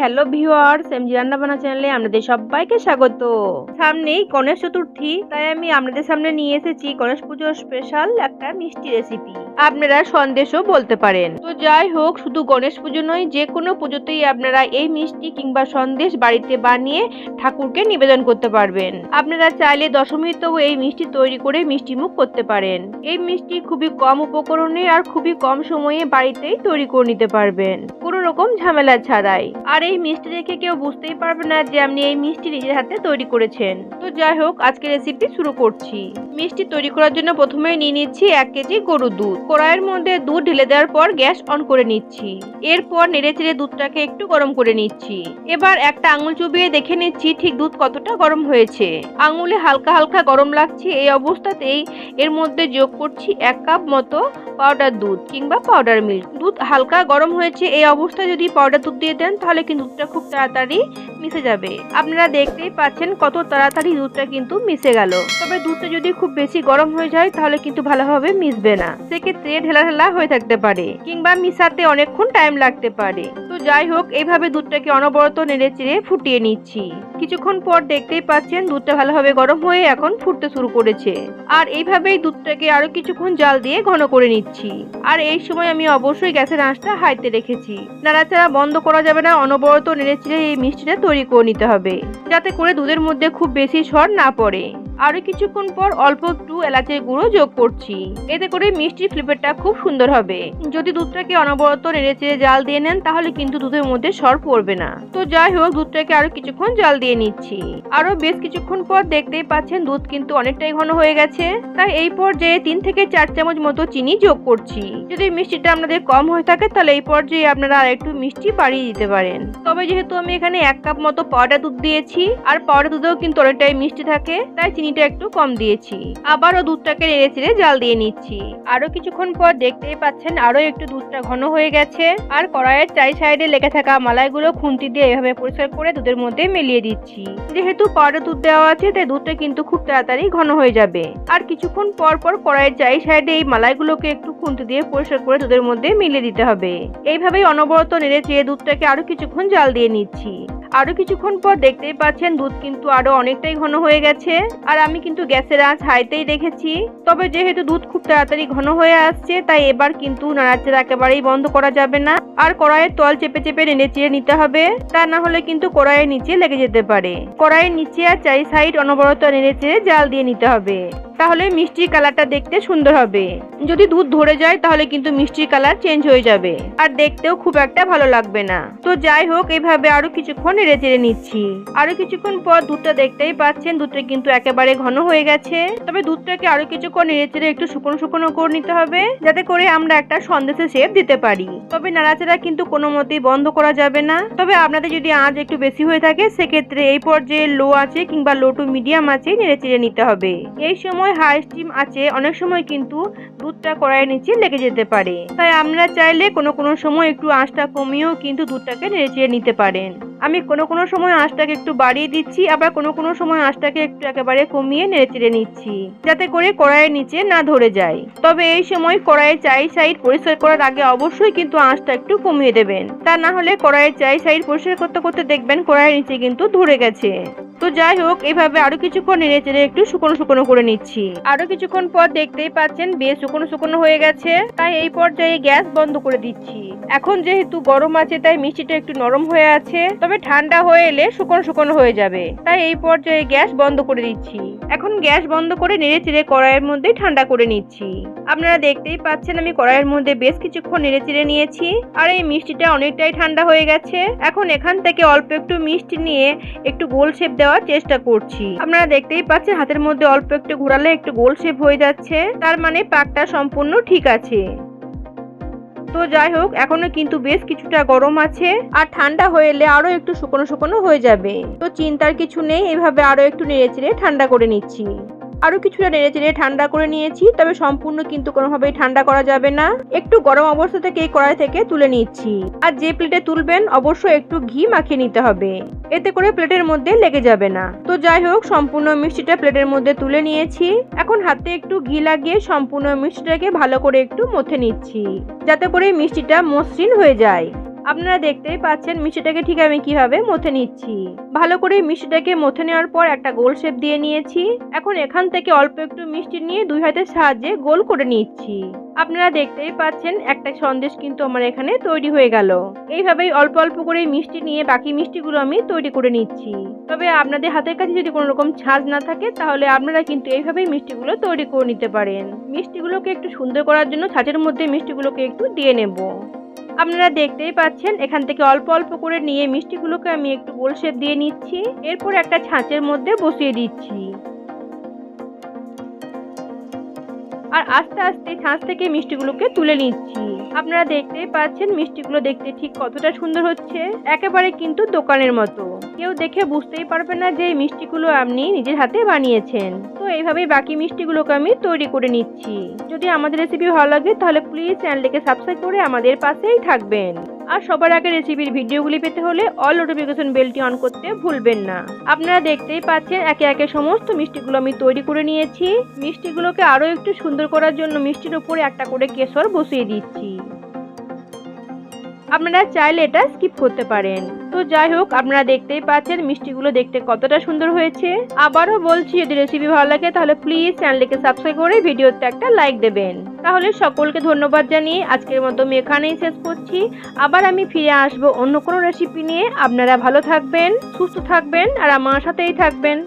Hello viewers MG রান্নাবান্না চ্যানেলে আপনাদের সবাইকে স্বাগত। সামনেই গণেশ চতুর্থী, তাই আমি আপনাদের সামনে নিয়ে এসেছি গণেশ পুজোর স্পেশাল একটা মিষ্টি রেসিপি আপনারা সন্দেশও বলতে পারেন। তো যাই হোক, শুধু গণেশ পুজো নয়, যে কোনো পুজোতেই আপনারা এই মিষ্টি কিংবা সন্দেশ বাড়িতে বানিয়ে ঠাকুরকে নিবেদন করতে পারবেন। আপনারা চাইলে দশমীতেও এই মিষ্টি তৈরি করে মিষ্টি মুখ করতে পারেন। এই মিষ্টি খুবই কম উপকরণে আর খুবই কম সময়ে বাড়িতেই তৈরি করে নিতে পারবেন। কোনো রকম ঝামেলা ছাড়াই। আর এই মিষ্টি দেখে কেউ বুঝতেই পারবে না যে আপনি এই মিষ্টি নিজের হাতে তৈরি করেছেন। তো যাই হোক আজকে রেসিপি শুরু করছি। মিষ্টি তৈরি করার জন্য প্রথমে নিয়ে নিচ্ছি এক কেজি গরুর দুধ। কড়াইয়ের মধ্যে দুধ ঢেলে দেওয়ার পর গ্যাস অন করে নিচ্ছি। এরপর নেড়ে চেড়ে দুধটাকে একটু গরম করে নিচ্ছি। এবার একটা আঙুল চুবিয়ে দেখে নিচ্ছি ঠিক দুধ কতটা গরম হয়েছে। আঙুলে হালকা হালকা গরম লাগছে এই অবস্থাতেই এর মধ্যে যোগ করছি এক কাপ মতো পাউডার দুধ কিংবা পাউডার মিল্ক দুধ হালকা গরম হয়েছে এই অবস্থায় যদি পাউডার দুধ দিয়ে দেন তাহলে কিন্তু দুধটা খুব তাড়াতাড়ি মিশে যাবে। আপনারা দেখতেই পাচ্ছেন কত তাড়াতাড়ি দুধটা কিন্তু মিশে গেল। তবে দুধটা যদি খুব বেশি গরম হয়ে যায়, তাহলে কিন্তু ভালোভাবে মিশবে না। সেক্ষেত্রে ঢেলা ঢেলা হয়ে থাকতে পারে, কিংবা মিশাতে অনেকক্ষণ টাইম লাগতে পারে। তো যাই হোক, এইভাবে দুধটাকে অনবরত নেড়ে চেড়ে ফুটিয়ে নিচ্ছি। কিছুক্ষণ পর দেখতেই পাচ্ছেন দুধটা ভালোভাবে গরম হয়ে এখন ফুটতে শুরু করেছে। আর এইভাবেই দুধটাকে আরও কিছুক্ষণ জাল দিয়ে ঘন করে নিচ্ছি। আর এই সময় আমি অবশ্যই গ্যাসের আঁচটা হাইতে রেখেছি। নাড়াচাড়া বন্ধ করা যাবে না, অনবরত নেড়েচেড়ে এই মিষ্টিটা তৈরি করে নিতে হবে। যাতে করে দুধের মধ্যে খুব বেশি সর না পড়ে। আরও কিছুক্ষণ পর অল্প একটু এলাচের গুঁড়ো যোগ করছি। এতে করে মিষ্টির ফ্লেভারটা খুব সুন্দর হবে। যদি দুধটাকে অনবরত নেড়েচেড়ে জাল দিয়ে নেন, তাহলে কিন্তু দুধের মধ্যে সর পড়বে না। তো যাই হোক, দুধটাকে আরও কিছুক্ষণ জাল দিয়ে নিচ্ছি। আরও বেশ কিছুক্ষণ পর দেখতেই পাচ্ছেন দুধ কিন্তু অনেকটাই ঘন হয়ে গেছে। তাই এই পর্যায়ে তিন থেকে চার চামচ মতো চিনি যোগ করছি। যদি মিষ্টিটা আপনাদের কম হয়ে থাকে, তাহলে এই পর্যায়ে আপনারা আর একটু মিষ্টি বাড়িয়ে দিতে পারেন। তবে যেহেতু আমি এখানে এক কাপ মতো পাউডার দুধ দিয়েছি, আর পাউডার দুধেও কিন্তু অনেকটাই মিষ্টি থাকে, তাই চিনিটা একটু কম দিয়েছি। আবারও দুধটাকে নেড়ে চেড়ে জাল দিয়ে নিচ্ছি। আরও কিছুক্ষণ পর দেখতেই পাচ্ছেন আরও একটু দুধটা ঘন হয়ে গেছে। আর কড়াইয়ের চাই সাইডে লেগে থাকা মালাইগুলো খুন্তি দিয়ে এভাবে পরিষ্কার করে দুধের মধ্যে মিলিয়ে দিচ্ছি। যেহেতু পাউডার দুধ দেওয়া আছে, তাই দুধটা কিন্তু খুব তাড়াতাড়ি ঘন হয়ে যাবে। আর কিছুক্ষণ পর পর কড়াইয়ের চাই সাইডে এই মালাইগুলোকে একটু খুন্তি দিয়ে পরিষ্কার করে দুধের মধ্যে মিলিয়ে দিতে হবে। এইভাবেই অনবরত নেড়ে চেয়ে দুধটাকে আরও কিছুক্ষণ জাল দিয়ে নিচ্ছি। আরও কিছুক্ষণ পর দেখতেই পাচ্ছেন দুধ কিন্তু আরও অনেকটাই ঘন হয়ে গেছে। আর আমি কিন্তু গ্যাসের আঁচ হাইতেই রেখেছি তবে যেহেতু দুধ খুব তাড়াতাড়ি ঘন হয়ে আসছে, তাই এবার কিন্তু নাড়াচাড়া একেবারেই বন্ধ করা যাবে না। আর কড়াইয়ের তল চেপে চেপে নেড়ে চেড়ে নিতে হবে। তা না হলে কিন্তু কড়াইয়ের নিচে লেগে যেতে পারে। কড়াইয়ের নিচে আর চারি সাইড অনবরত নেড়ে চেড়ে জাল দিয়ে নিতে হবে। তাহলে মিষ্টির কালারটা দেখতে সুন্দর হবে। যদি দুধ ধরে যায়, তাহলে কিন্তু মিষ্টির কালার চেঞ্জ হয়ে যাবে। আর দেখতেও খুব একটা ভালো লাগবে না। তো যাই হোক এইভাবে আরও কিছুক্ষণ নেড়ে চেড়ে নিচ্ছি। আরও কিছুক্ষণ পর দুধটা দেখতেই পাচ্ছেন, দুধটা কিন্তু একেবারে ঘন হয়ে গেছে। তবে দুধটাকে আরও কিছুক্ষণ নেড়ে চেড়ে একটু শুকনো শুকনো করে নিতে হবে, যাতে করে আমরা একটা সন্দেশের শেপ দিতে পারি। তবে নাড়াচাড়া কিন্তু কোনো মতেই বন্ধ করা যাবে না। তবে আপনাদের যদি আঁচ একটু বেশি হয়ে থাকে, সেক্ষেত্রে এই পর্যায়ে লো আছে কিংবা লো টু মিডিয়াম আছে নেড়ে চেড়ে নিতে হবে। এই সময় হাই স্টিম আছে অনেক সময় কিন্তু দুধটা কড়াইয়ের নিচে লেগে যেতে পারে। তাই আমরা চাইলে কোনো কোনো সময় একটু আঁচটা কমিয়েও কিন্তু দুধটাকে নেড়ে চেড়ে নিতে পারেন। আমি কোনো কোনো সময় আঁচটাকে একটু বাড়িয়ে দিচ্ছি, আবার কোনো কোনো সময় আঁচটাকে একটু একেবারে কমিয়ে নেড়ে চেড়ে নিচ্ছি, যাতে করে কড়াইয়ের নিচে না ধরে যায়। তবে এই সময় কড়াইয়ের চাই সাইড পরিষ্কার করার আগে অবশ্যই কিন্তু আঁচটা একটু কমিয়ে দেবেন। তা না হলে কড়াইয়ের চাই সাইড পরিষ্কার করতে করতে দেখবেন কড়াইয়ের নিচে কিন্তু ধরে গেছে। তো যাই হোক, এভাবে আরও কিছুক্ষণ নেড়ে চেড়ে একটু শুকনো শুকনো করে নিচ্ছি। আরও কিছুক্ষণ পর দেখতেই পাচ্ছেন বেশ শুকনো শুকনো হয়ে গেছে, তাই এই পর্যায়ে গ্যাস বন্ধ করে দিচ্ছি। এখন যেহেতু গরম আছে, তাই মিষ্টিটা একটু নরম হয়ে আছে, তবে ঠান্ডা হয়ে এলে শুকনো শুকনো হয়ে যাবে। তাই এই পর্যায়ে গ্যাস বন্ধ করে দিচ্ছি। এখন গ্যাস বন্ধ করে নেড়ে চেড়ে কড়াইয়ের মধ্যে ঠান্ডা করে নিচ্ছি। আপনারা দেখতেই পাচ্ছেন, আমি কড়াইয়ের মধ্যে বেশ কিছুক্ষণ নেড়ে চেড়ে নিয়েছি, আর এই মিষ্টিটা অনেকটাই ঠান্ডা হয়ে গেছে। এখন এখান থেকে অল্প একটু মিষ্টি নিয়ে একটু গোল শেপ দেওয়ার চেষ্টা করছি। আপনারা দেখতেই পাচ্ছেন, হাতের মধ্যে অল্প একটু ঘোরালে একটু গোল শেপ হয়ে যাচ্ছে। তার মানে পাকটা সম্পূর্ণ ঠিক আছে। তো যাই হোক, এখনও কিন্তু বেশ কিছুটা গরম আছে আর ঠান্ডা হয়ে এলে আরও একটু শুকনো শুকনো হয়ে যাবে। তো চিন্তার কিছু নেই, এভাবে আরও একটু নেড়ে চেড়ে ঠান্ডা করে নিচ্ছি। আরও কিছুটা নেড়ে চেড়ে ঠান্ডা করে নিয়েছি, তবে সম্পূর্ণ কিন্তু কোনোভাবেই ঠান্ডা করা যাবে না। একটু গরম অবস্থা থেকে এই কড়াই থেকে তুলে নিচ্ছি। আর যে প্লেটে তুলবেন, অবশ্যই একটু ঘি মাখিয়ে নিতে হবে। এতে করে প্লেটের মধ্যে লেগে যাবে না। তো যাই হোক, সম্পূর্ণ মিষ্টিটা প্লেটের মধ্যে তুলে নিয়েছি। এখন হাতে একটু ঘি লাগিয়ে সম্পূর্ণ মিষ্টিটাকে ভালো করে একটু মথে নিচ্ছি, যাতে করে মিষ্টিটা মসৃণ হয়ে যায়। আপনারা দেখতেই পাচ্ছেন মিষ্টিটাকে ঠিক আমি কীভাবে মথে নিচ্ছি। ভালো করে মিষ্টিটাকে মথে নেওয়ার পর একটা গোল শেপ দিয়ে নিয়েছি। এখন এখান থেকে অল্প একটু মিষ্টি নিয়ে দুই হাতের সাহায্যে গোল করে নিচ্ছি। আপনারা দেখতেই পাচ্ছেন একটা সন্দেশ কিন্তু আমার এখানে তৈরি হয়ে গেল। এইভাবেই অল্প অল্প করে মিষ্টি নিয়ে বাকি মিষ্টিগুলো আমি তৈরি করে নিচ্ছি। তবে আপনাদের হাতের কাছে যদি কোনো রকম ছাঁচ না থাকে, তাহলে আপনারা কিন্তু এইভাবেই মিষ্টিগুলো তৈরি করে নিতে পারেন। মিষ্টিগুলোকে একটু সুন্দর করার জন্য ছাঁচের মধ্যে মিষ্টিগুলোকে একটু দিয়ে নেব। আপনারা দেখতেই পাচ্ছেন, এখান থেকে অল্প অল্প করে নিয়ে মিষ্টিগুলোকে আমি একটু গোল দিয়ে নিচ্ছি। এরপর একটা ছাঁচের মধ্যে বসিয়ে দিচ্ছি। আর আস্তে আস্তে ছাঁচ থেকে মিষ্টিগুলোকে তুলে নিচ্ছি। আপনারা দেখতেই পাচ্ছেন, মিষ্টিগুলো দেখতে ঠিক কতটা সুন্দর হচ্ছে। একেবারে কিন্তু দোকানের মতো। কেউ দেখে বুঝতেই পারবে না যে এই মিষ্টিগুলো আপনি নিজের হাতে বানিয়েছেন। এইভাবেই বাকি মিষ্টিগুলোকে আমি তৈরি করে নিচ্ছি। যদি আমাদের রেসিপি ভালো লাগে, তাহলে প্লিজ চ্যানেলটিকে সাবস্ক্রাইব করে আমাদের পাশেই থাকবেন। আর সবার আগে রেসিপির ভিডিওগুলি পেতে হলে অল নোটিফিকেশন বেলটি অন করতে ভুলবেন না। আপনারা দেখতেই পাচ্ছেন একে একে সমস্ত মিষ্টিগুলো আমি তৈরি করে নিয়েছি। মিষ্টিগুলোকে আরও একটু সুন্দর করার জন্য মিষ্টির উপরে একটা করে কেশর বসিয়ে দিচ্ছি। আপনারা চাইলে এটা স্কিপ করতে পারেন। তো যাই হোক, আপনারা দেখতেই পাচ্ছেন মিষ্টিগুলো দেখতে কতটা সুন্দর হয়েছে। আবারও বলছি, যদি রেসিপি ভালো লাগে, তাহলে প্লিজ চ্যানেলটিকে সাবস্ক্রাইব করে ভিডিওতে একটা লাইক দেবেন। তাহলে সকলকে ধন্যবাদ জানিয়ে আজকের মতো আমি এখানেই শেষ করছি। আবার আমি ফিরে আসব অন্য কোনো রেসিপি নিয়ে। আপনারা ভালো থাকবেন, সুস্থ থাকবেন, আর আমার সাথেই থাকবেন।